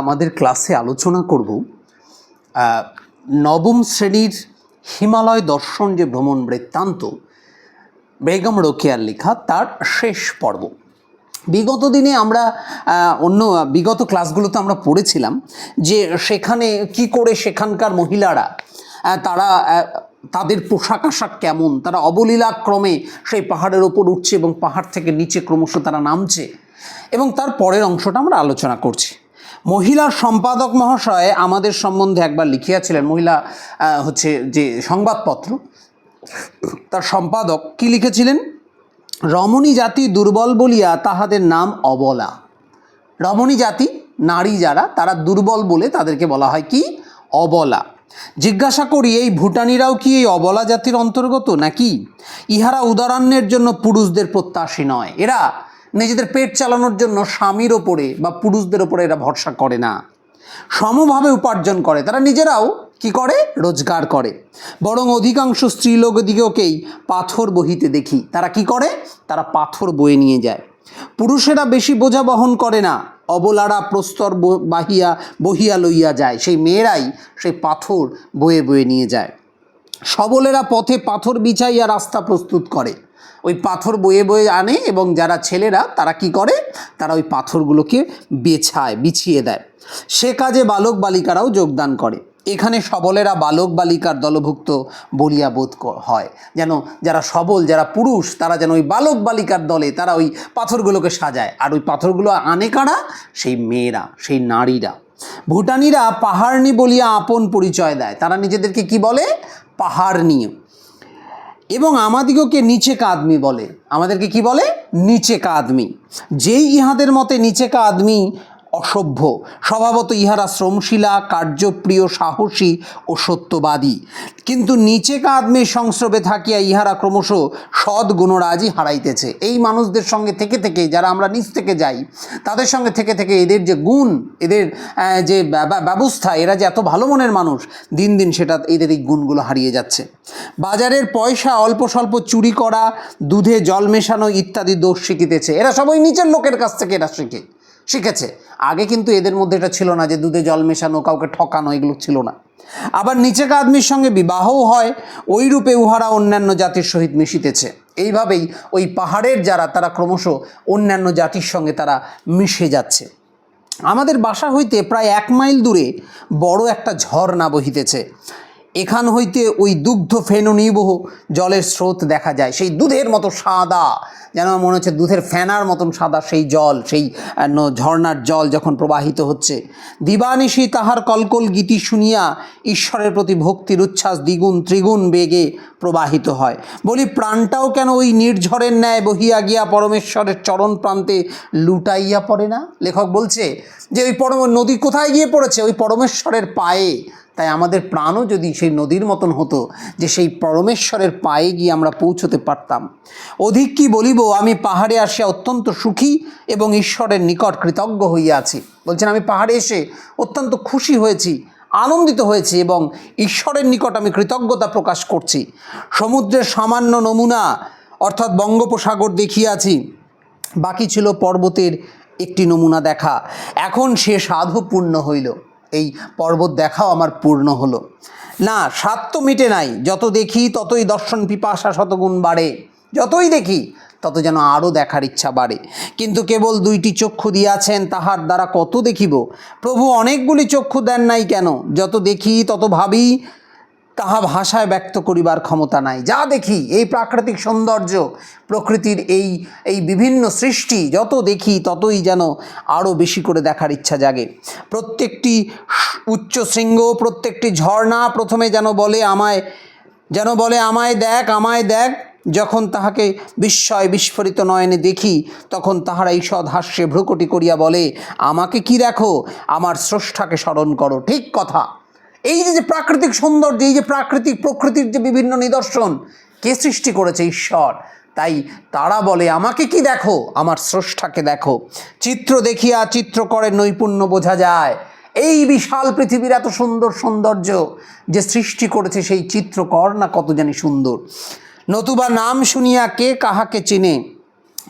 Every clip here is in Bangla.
আমাদের ক্লাসে আলোচনা করব নবম শ্রেণির হিমালয় দর্শন যে ভ্রমণ বৃত্তান্ত, বেগম রোকেয়ার লেখা তার শেষ পর্ব। বিগত দিনে আমরা অন্য, বিগত ক্লাসগুলোতে আমরা পড়েছিলাম যে সেখানে কি করে সেখানকার মহিলারা তারা তাদের পোশাক আশাক কেমন, তারা অবলীলাক্রমে সেই পাহাড়ের ওপর উঠছে এবং পাহাড় থেকে নিচে ক্রমশ তারা নামছে এবং তার পরের অংশটা আমরা আলোচনা করছি। মহিলা সম্পাদক মহাশয় আমাদের সম্বন্ধে একবার লিখিয়াছিলেন। মহিলা হচ্ছে যে সংবাদপত্র, তার সম্পাদক কি লিখেছিলেন? রমণী জাতি দুর্বল বলিয়া তাহাদের নাম অবলা। রমণী জাতি, নারী যারা, তারা দুর্বল বলে তাদেরকে বলা হয় কি? অবলা। জিজ্ঞাসা করি, এই ভুটানিরাও কি এই অবলা জাতির অন্তর্গত নাকি? ইহারা উদাহরণের জন্য পুরুষদের প্রত্যাশী নয়। এরা নিজেদের পেট চালানোর জন্য স্বামীর ওপরে বা পুরুষদের ওপরে এরা ভরসা করে না। সমভাবে উপার্জন করে। তারা নিজেরাও কি করে? রোজগার করে। বরং অধিকাংশ স্ত্রীলোকদিগকেই পাথর বহিতে দেখি। তারা কি করে? তারা পাথর বয়ে নিয়ে যায়। পুরুষেরা বেশি বোঝা বহন করে না। অবলারা প্রস্তর বাহিয়া, বহিয়া লইয়া যায়। সেই মেয়েরাই সেই পাথর বয়ে বয়ে নিয়ে যায়। সবলেরা পথে পাথর বিছাইয়া রাস্তা প্রস্তুত করে। ওই পাথর বয়ে বয়ে আনে এবং যারা ছেলেরা, তারা কি করে? তারা ওই পাথরগুলোকে বেছায়, বিছিয়ে দেয়। সে কাজে বালক বালিকারাও যোগদান করে। এখানে সবলেরা বালক বালিকার দলভুক্ত বলিয়া বোধ হয়। যেন যারা সবল, যারা পুরুষ, তারা যেন ওই বালক বালিকার দলে, তারা ওই পাথরগুলোকে সাজায়। আর ওই পাথরগুলো আনে কারা? সেই মেয়েরা, সেই নারীরা। ভুটানিরা পাহাড়নি বলিয়া আপন পরিচয় দেয়। তারা নিজেদেরকে কি বলে? পাহাড়নি এবং আমাদিগকে নিচে কাদমি বলে। আমাদেরকে কি বলে? নিচে কাদমি। যেই ইহাদের মতে নিচে কাদমি অসভ্য। স্বভাবত ইহারা শ্রমশীলা, কার্যপ্রিয়, সাহসী ও সত্যবাদী। কিন্তু নিচে কাদমির সংস্রবে থাকিয়া ইহারা ক্রমশ সৎ গুণরাজই হারাইতেছে। এই মানুষদের সঙ্গে থেকে থেকে যারা আমরা নিচ থেকে যাই, তাদের সঙ্গে থেকে থেকে এদের যে গুণ, এদের যে ব্যা- ব্যা- ব্যবস্থা, এরা যে এত ভালো মনের মানুষ, দিন দিন সেটা এদের এই গুণগুলো হারিয়ে যাচ্ছে। বাজারের পয়সা অল্প স্বল্প চুরি করা, দুধে জল মেশানো ইত্যাদি দোষ শিখিতেছে। এরা সবাই নিচের লোকের কাছ থেকে এরা শিখে। শিখেছে আগে কিন্তু এদের মধ্যে এটা ছিল না যে দুধে জল মেশানো, কাউকে ঠকানো, এগুলো ছিল না। আবার নিচের আদমির সঙ্গে বিবাহও হয়, ওই রূপে উহারা অন্যান্য জাতির সহিত মিশিতেছে। এইভাবেই ওই পাহাড়ের যারা, তারা ক্রমশ অন্যান্য জাতির সঙ্গে তারা মিশে যাচ্ছে। আমাদের বাসা হইতে প্রায় এক মাইল দূরে বড় একটা ঝর্ণা বহিতেছে। এখান হইতে ওই দুগ্ধ ফেননিবহ জলের স্রোত দেখা যায়। সেই দুধের মতো সাদা, যেন মনে হচ্ছে দুধের ফেনার মতন সাদা সেই জল, সেই ঝর্ণার জল যখন প্রবাহিত হচ্ছে। দিবানিশি তাহার কলকল গীতি শুনিয়া ঈশ্বরের প্রতি ভক্তির উচ্ছ্বাস দ্বিগুণ ত্রিগুণ বেগে প্রবাহিত হয়। বলি, প্রাণটাও কেন ওই নির্ঝরের ন্যায় বহিয়া গিয়া পরমেশ্বরের চরণ প্রান্তে লুটাইয়া পড়ে না? লেখক বলছে যে, ওই পরম, নদী কোথায় গিয়ে পড়েছে? ওই পরমেশ্বরের পায়ে তাই আমাদের প্রাণও যদি সেই নদীর মতন হতো যে সেই পরমেশ্বরের পায়ে গিয়ে আমরা পৌঁছতে পারতাম। অধিক কি বলিব, আমি পাহাড়ে আসিয়া অত্যন্ত সুখী এবং ঈশ্বরের নিকট কৃতজ্ঞ হইয়া আছি। বলছেন, আমি পাহাড়ে এসে অত্যন্ত খুশি হয়েছি, আনন্দিত হয়েছি এবং ঈশ্বরের নিকট আমি কৃতজ্ঞতা প্রকাশ করছি। সমুদ্রের সামান্য নমুনা, অর্থাৎ বঙ্গোপসাগর দেখিয়াছি বাকি ছিল পর্বতের একটি নমুনা দেখা। এখন সে সাধু পূর্ণ হইল। এই পর্বত দেখাও আমার পূর্ণ হলো। না, স্বাদ তো মিটে নাই। যত দেখি ততই দর্শন পিপাসা শতগুণ বাড়ে। যতই দেখি তত যেন আরও দেখার ইচ্ছা বাড়ে। কিন্তু কেবল দুইটি চক্ষু দিয়াছেন, তাহার দ্বারা কত দেখিব? প্রভু অনেকগুলি চক্ষু দেন নাই কেন? যত দেখি তত ভাবি তাহা ভাষায় ব্যক্ত করিবার ক্ষমতা নাই। যা দেখি, এই প্রাকৃতিক সৌন্দর্য, প্রকৃতির এই এই বিভিন্ন সৃষ্টি, যত দেখি ততই যেন আরও বেশি করে দেখার ইচ্ছা জাগে। প্রত্যেকটি উচ্চ শৃঙ্গ, প্রত্যেকটি ঝর্ণা প্রথমে যেন বলে আমায়, যেন বলে আমায় দেখ আমায় দেখ, যখন তাহাকে বিস্ময় বিস্ফোরিত নয়নে দেখি, তখন তাহারা ঈষৎ হাস্যে ভ্রুকটি করিয়া বলে, আমাকে কি দেখো? আমার স্রষ্টাকে স্মরণ করো। ঠিক কথা। এই যে প্রাকৃতিক সৌন্দর্য, এই যে প্রাকৃতিক প্রকৃতির যে বিভিন্ন নিদর্শন, কে সৃষ্টি করেছে ঈশ্বর? তাই তারা বলে, আমাকে কি দেখো? আমার স্রষ্টাকে দেখো। চিত্র দেখিয়া চিত্রকরের নৈপুণ্য বোঝা যায়। এই বিশাল পৃথিবীর এত সুন্দর সৌন্দর্য যে সৃষ্টি করেছে সেই চিত্রকর না কত জানি সুন্দর। নতুবা নাম শুনিয়া কে কাহাকে চিনে?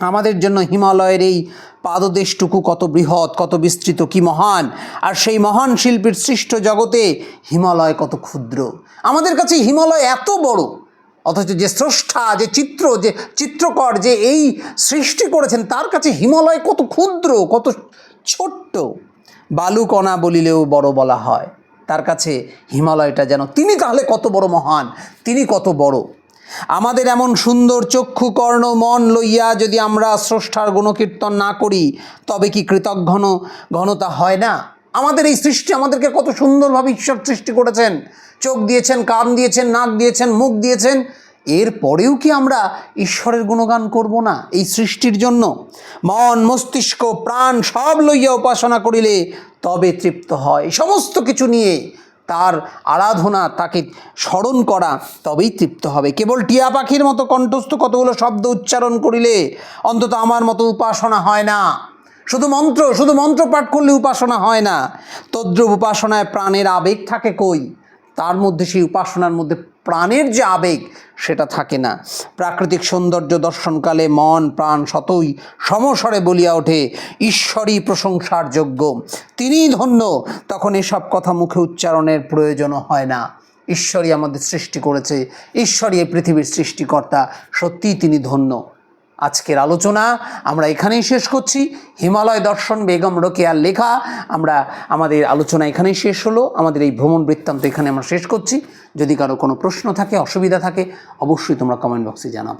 আমাদের জন্য হিমালয়ের এই পাদদেশটুকু কত বৃহৎ, কত বিস্তৃত, কি মহান? আর সেই মহান শিল্পীর সৃষ্ট জগতে হিমালয় কত ক্ষুদ্র। আমাদের কাছে হিমালয় এত বড়, অথচ যে স্রষ্টা, যে চিত্র, যে চিত্রকর যে এই সৃষ্টি করেছেন, তার কাছে হিমালয় কত ক্ষুদ্র, কত ছোট্ট। বালুকণা বলিলেও বড় বলা হয়, তার কাছে হিমালয়টা যেন, তিনি তাহলে কত বড় মহান, তিনি কত বড়। আমাদের এমন সুন্দর চক্ষু, কর্ণ, মন লইয়া যদি আমরা স্রষ্টার গুণকীর্তন না করি, তবে কি কৃতজ্ঞ ঘনতা হয় না? আমাদের এই সৃষ্টি আমাদেরকে কত সুন্দরভাবে ঈশ্বর সৃষ্টি করেছেন। চোখ দিয়েছেন, কান দিয়েছেন, নাক দিয়েছেন, মুখ দিয়েছেন। এর পরেও কি আমরা ঈশ্বরের গুণগান করব না এই সৃষ্টির জন্য? মন, মস্তিষ্ক, প্রাণ সব লইয়া উপাসনা করিলে তবে তৃপ্ত হয়। সমস্ত কিছু নিয়ে তার আরাধনা, তাকে স্মরণ করা, তবেই তৃপ্ত হবে। কেবল টিয়া পাখির মতো কণ্ঠস্থ কতগুলো শব্দ উচ্চারণ করিলে অন্তত আমার মতো উপাসনা হয় না। শুধু মন্ত্র শুধু মন্ত্র পাঠ করলে উপাসনা হয় না। তদ্রুপ উপাসনায় প্রাণের আবেগ থাকে কই? তার মধ্যে সেই উপাসনার মধ্যে প্রাণের যে আবেগ, সেটা থাকে না। প্রাকৃতিক সৌন্দর্য দর্শনকালে মন, প্রাণ শতই সমস্বরে বলিয়া ওঠে, ঈশ্বরই প্রশংসার যোগ্য। তিনিই ধন্য, তখন এসব কথা মুখে উচ্চারণের প্রয়োজনও হয় না। ঈশ্বরই আমাদের সৃষ্টি করেছে, ঈশ্বরই এই পৃথিবীর সৃষ্টিকর্তা, সত্যিই তিনি ধন্য। আজকের আলোচনা। আমরা এখানেই শেষ করছি। হিমালয় দর্শন বেগম রোকেয়ার লেখা। আমরা, আমাদের আলোচনা এখানেই শেষ হলো। আমাদের এই ভ্রমণ বৃত্তান্ত এখানে আমরা শেষ করছি। যদি কারও কোনো প্রশ্ন থাকে, অসুবিধা থাকে, অবশ্যই তোমরা কমেন্ট বক্সে জানাব।